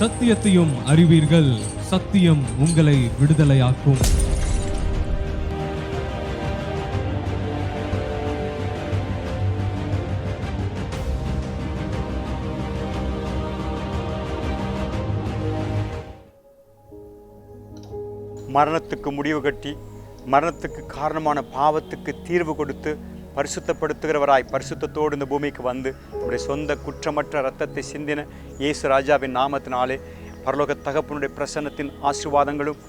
சத்தியத்தையும் அறிவீர்கள். சத்தியம் உங்களை விடுதலையாக்கும். மரணத்துக்கு முடிவு கட்டி மரணத்துக்கு காரணமான பாவத்துக்கு தீர்வு கொடுத்து பரிசுத்தப்படுத்துகிறவராய் பரிசுத்தத்தோடு இந்த பூமிக்கு வந்து நம்முடைய சொந்த குற்றமற்ற இரத்தத்தை சிந்தின இயேசு ராஜாவின் நாமத்தினாலே பரலோக தகப்பனுடைய பிரசன்னத்தின் ஆசீர்வாதங்களும்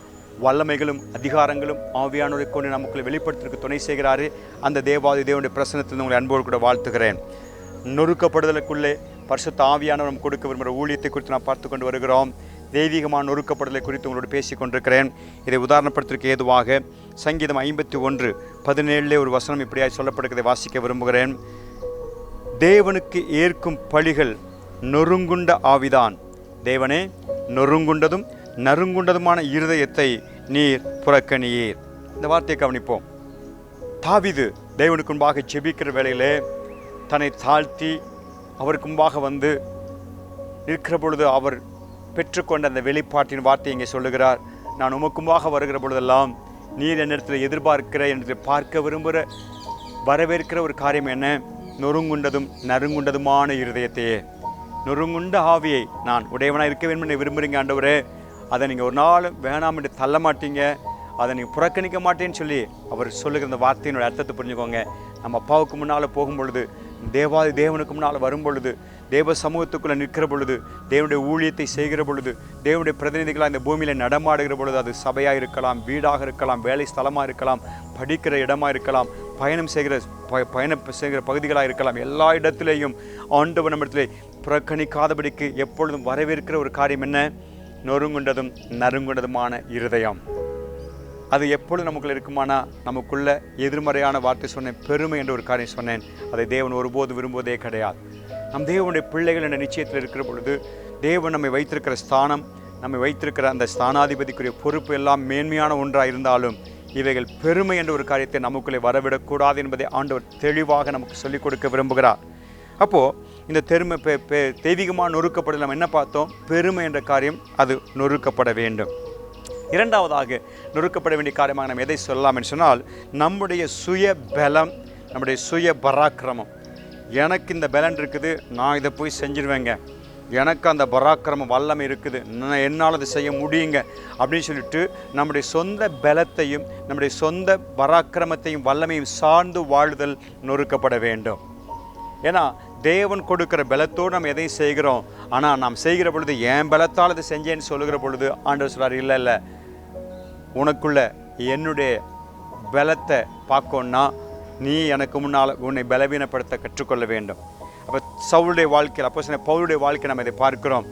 வல்லமைகளும் அதிகாரங்களும் ஆவியானோரை கொண்டு நமக்குள்ள வெளிப்படுத்துறதுக்கு துணை செய்கிறாரு. அந்த தேவாதி தேவனுடைய பிரசனத்தில் உங்களை அன்போடு கூட வாழ்த்துகிறேன். நொறுக்கப்படுதலுக்குள்ளே பரிசுத்த ஆவியானவர் நம்ம கொடுக்க விரும்புகிற ஊழியத்தை குறித்து நாம் பார்த்து கொண்டு வருகிறோம். தெய்வீகமான நொறுக்கப்படுதலை குறித்து உங்களோடு பேசிக் கொண்டிருக்கிறேன். இதை உதாரணப்படுத்திற்கு ஏதுவாக சங்கீதம் ஐம்பத்தி ஒன்று பதினேழுலே ஒரு வசனம் இப்படியாக சொல்லப்படுகிறதை வாசிக்க விரும்புகிறேன். தேவனுக்கு ஏற்கும் பழிகள் நொறுங்குண்ட ஆவிதான். தேவனே நொறுங்குண்டதும் நறுங்குண்டதுமான இருதயத்தை நீர் புறக்கணியீர். இந்த வார்த்தையை கவனிப்போம். தாவிது தேவனுக்கு முன்பாக ஜெபிக்கிற வேளையிலே தன்னை தாழ்த்தி அவருக்கு முன்பாக வந்து நிற்கிற பொழுது அவர் பெற்றுக்கொண்ட அந்த வெளிப்பாட்டின் வார்த்தை இங்கே சொல்லுகிறார். நான் உமக்குமாக வருகிற பொழுதெல்லாம் நீர் என்னிடத்தில் எதிர்பார்க்கிற என்னிடத்தில் பார்க்க விரும்புகிற வரவேற்கிற ஒரு காரியம் என்ன? நொறுங்குண்டதும் நறுங்குண்டதுமான இருதயத்தையே. நொறுங்குண்ட ஆவியை நான் உடையவனாக இருக்க வேண்டும் என்று விரும்புகிறீங்க ஆண்டவரே. அதை நீங்கள் ஒரு நாள் வேணாம் என்று தள்ள மாட்டீங்க. அதை நீங்கள் புறக்கணிக்க மாட்டேன்னு சொல்லி அவர் சொல்லுகிற அந்த வார்த்தையினுடைய அர்த்தத்தை புரிஞ்சுக்கோங்க. நம்ம அப்பாவுக்கு முன்னால் போகும் பொழுது தேவாதி தேவனுக்கு முன்னால் வரும் பொழுது தேவ சமூகத்துக்குள்ளே நிற்கிற பொழுது தேவனுடைய ஊழியத்தை செய்கிற பொழுது தேவனுடைய பிரதிநிதிகளாக இந்த பூமியில் நடமாடுகிற பொழுது அது சபையாக இருக்கலாம் வீடாக இருக்கலாம் வேலை ஸ்தலமாக இருக்கலாம் படிக்கிற இடமாக இருக்கலாம் பயணம் செய்கிற ப பயணம் செய்கிற பகுதிகளாக இருக்கலாம். எல்லா இடத்துலேயும் ஆண்டவர் நம்மிடத்திலே புறக்கணிக்காதபடிக்கு எப்பொழுதும் வரவேற்கிற ஒரு காரியம் என்ன? நொறுங்குண்டதும் நறுங்குண்டதுமான இருதயம். அது எப்பொழுது நமக்குள்ள இருக்குமானா நமக்குள்ள எதிர்மறையான வார்த்தை சொன்னேன் பெருமை என்ற ஒரு காரியம் சொன்னேன். அதை தேவன் ஒருபோது விரும்புவதே கிடையாது. நம் தேவனுடைய பிள்ளைகள் என்ற நிச்சயத்தில் இருக்கிற பொழுது தேவன் நம்மை வைத்திருக்கிற ஸ்தானம் நம்மை வைத்திருக்கிற அந்த ஸ்தானாதிபதிக்குரிய பொறுப்பு எல்லாம் மேன்மையான ஒன்றாக இருந்தாலும் இவைகள் பெருமை என்ற ஒரு காரியத்தை நமக்குள்ளே வரவிடக்கூடாது என்பதை ஆண்டவர் தெளிவாக நமக்கு சொல்லிக் கொடுக்க விரும்புகிறார். அப்போது இந்த தெருமை பெ தெய்வீகமாக நொறுக்கப்படல் நம்ம என்ன பார்த்தோம்? பெருமை என்ற காரியம் அது நொறுக்கப்பட வேண்டும். இரண்டாவதாக நொறுக்கப்பட வேண்டிய காரியமாக நம்ம எதை சொல்லலாம் என்று சொன்னால் நம்முடைய சுய பலம் நம்முடைய சுய பராக்கிரமம். எனக்கு இந்த பலன் இருக்குது நான் இதை போய் செஞ்சிருவேங்க. எனக்கு அந்த பராக்கிரமம் வல்லமை இருக்குது நான் என்னால் அதை செய்ய முடியுங்க அப்படின்னு சொல்லிட்டு நம்முடைய சொந்த பலத்தையும் நம்முடைய சொந்த பராக்கிரமத்தையும் வல்லமையும் சார்ந்து வாழுதல் நொறுக்கப்பட வேண்டும். ஏன்னா தேவன் கொடுக்கிற பலத்தோடு நம்ம எதையும் செய்கிறோம். ஆனால் நாம் செய்கிற பொழுது என் பலத்தால் அது செஞ்சேன்னு சொல்லுகிற பொழுது ஆண்டவர் சொல்கிறார் இல்லை இல்லை. உனக்குள்ள என்னுடைய பலத்தை பார்க்கணுன்னா நீ எனக்கு முன்னால் உன்னை பலவீனப்படுத்த கற்றுக்கொள்ள வேண்டும். அப்போ சவுளுடைய வாழ்க்கையில் அப்போ சொன்ன பவுளுடைய வாழ்க்கை நம்ம இதை பார்க்கிறோம்.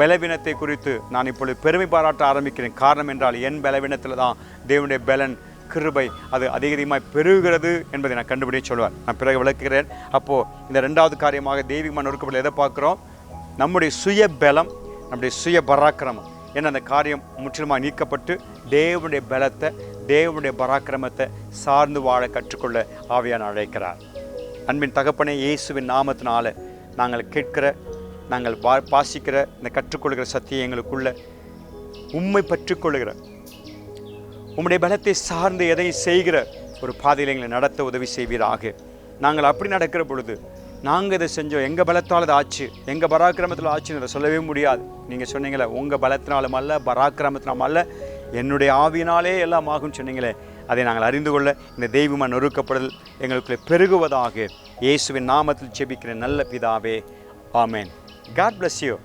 பலவீனத்தை குறித்து நான் இப்பொழுது பெருமை பாராட்ட ஆரம்பிக்கிறேன். காரணம் என்றால் என் பலவீனத்தில் தான் தேவனுடைய பலன் கிருபை அது அதிக அதிகமாக பெருகிறது என்பதை நான் கண்டுபிடிச்சு சொல்லுவேன் நான் பிறகு விளக்குகிறேன். அப்போது இந்த ரெண்டாவது காரியமாக தெய்வீகமான நொறுக்கப்படல் எதை பார்க்குறோம்? நம்முடைய சுய பலம் நம்முடைய சுய பராக்கிரமம் என அந்த காரியம் முற்றிலுமாக நீக்கப்பட்டு தேவனுடைய பலத்தை தேவனுடைய பராக்கிரமத்தை சார்ந்து வாழ கற்றுக்கொள்ள ஆவியான அழைக்கிறார். அன்பின் தகப்பனே இயேசுவின் நாமத்தினால நாங்கள் கேட்கிற நாங்கள் வா பாசிக்கிற இந்த கற்றுக்கொள்கிற சத்தியம் எங்களுக்குள்ள உண்மை பற்றுக்கொள்கிற உம்முடைய பலத்தை சார்ந்து எதை செய்கிற ஒரு பாதையில் எங்களை நடத்த உதவி செய்வீராக. நாங்கள் அப்படி நடக்கிற பொழுது நாங்கள் இதை செஞ்சோம் எங்கள் பலத்தால் அது ஆச்சு எங்கள் பராக்கிரமத்தில் ஆச்சுன்னு அதை சொல்லவே முடியாது. நீங்கள் சொன்னீங்களே உங்கள் பலத்தினாலும் அல்ல பராக்கிரமத்தினாலும் அல்ல என்னுடைய ஆவியினாலே எல்லாம் ஆகும்னு சொன்னீங்களே அதை நாங்கள் அறிந்து கொள்ள இந்த தெய்வமாக நொறுக்கப்படுதல் எங்களுக்குள்ளே பெருகுவதாக இயேசுவின் நாமத்தில் செபிக்கிற நல்ல பிதாவே ஆமேன். God bless you